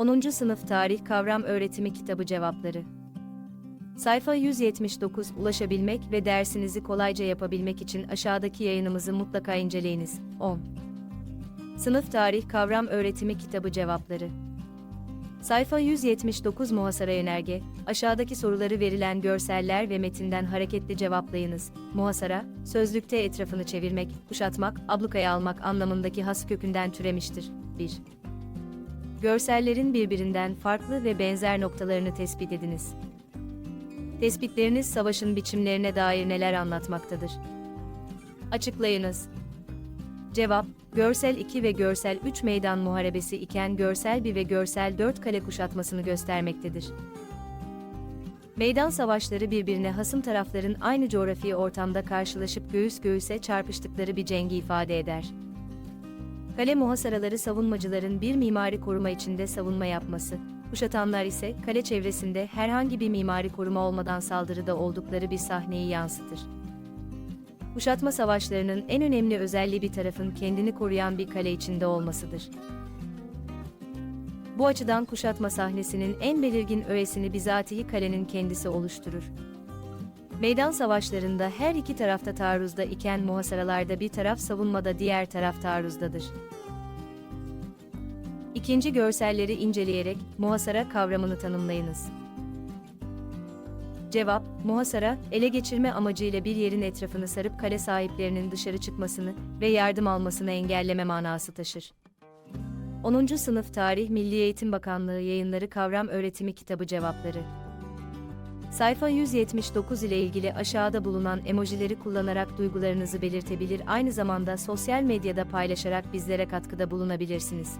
10. Sınıf Tarih Kavram Öğretimi Kitabı Cevapları Sayfa 179 Ulaşabilmek ve dersinizi kolayca yapabilmek için aşağıdaki yayınımızı mutlaka inceleyiniz. 10. Sınıf Tarih Kavram Öğretimi Kitabı Cevapları Sayfa 179 Muhasara Yönerge, aşağıdaki soruları verilen görseller ve metinden hareketli cevaplayınız. Muhasara, sözlükte etrafını çevirmek, kuşatmak, ablukaya almak anlamındaki has kökünden türemiştir. 1. Görsellerin birbirinden farklı ve benzer noktalarını tespit ediniz. Tespitleriniz savaşın biçimlerine dair neler anlatmaktadır? Açıklayınız. Cevap, Görsel 2 ve Görsel 3 meydan muharebesi iken Görsel 1 ve Görsel 4 kale kuşatmasını göstermektedir. Meydan savaşları birbirine hasım tarafların aynı coğrafi ortamda karşılaşıp göğüs göğüse çarpıştıkları bir cengi ifade eder. Kale muhasaraları savunmacıların bir mimari koruma içinde savunma yapması, kuşatanlar ise kale çevresinde herhangi bir mimari koruma olmadan saldırıda oldukları bir sahneyi yansıtır. Kuşatma savaşlarının en önemli özelliği bir tarafın kendini koruyan bir kale içinde olmasıdır. Bu açıdan kuşatma sahnesinin en belirgin öğesini bizatihi kalenin kendisi oluşturur. Meydan savaşlarında her iki tarafta taarruzda iken muhasaralarda bir taraf savunmada diğer taraf taarruzdadır. İkinci görselleri inceleyerek muhasara kavramını tanımlayınız. Cevap, muhasara, ele geçirme amacıyla bir yerin etrafını sarıp kale sahiplerinin dışarı çıkmasını ve yardım almasını engelleme manası taşır. 10. Sınıf Tarih Milli Eğitim Bakanlığı Yayınları Kavram Öğretimi Kitabı Cevapları Sayfa 179 ile ilgili aşağıda bulunan emojileri kullanarak duygularınızı belirtebilir aynı zamanda sosyal medyada paylaşarak bizlere katkıda bulunabilirsiniz.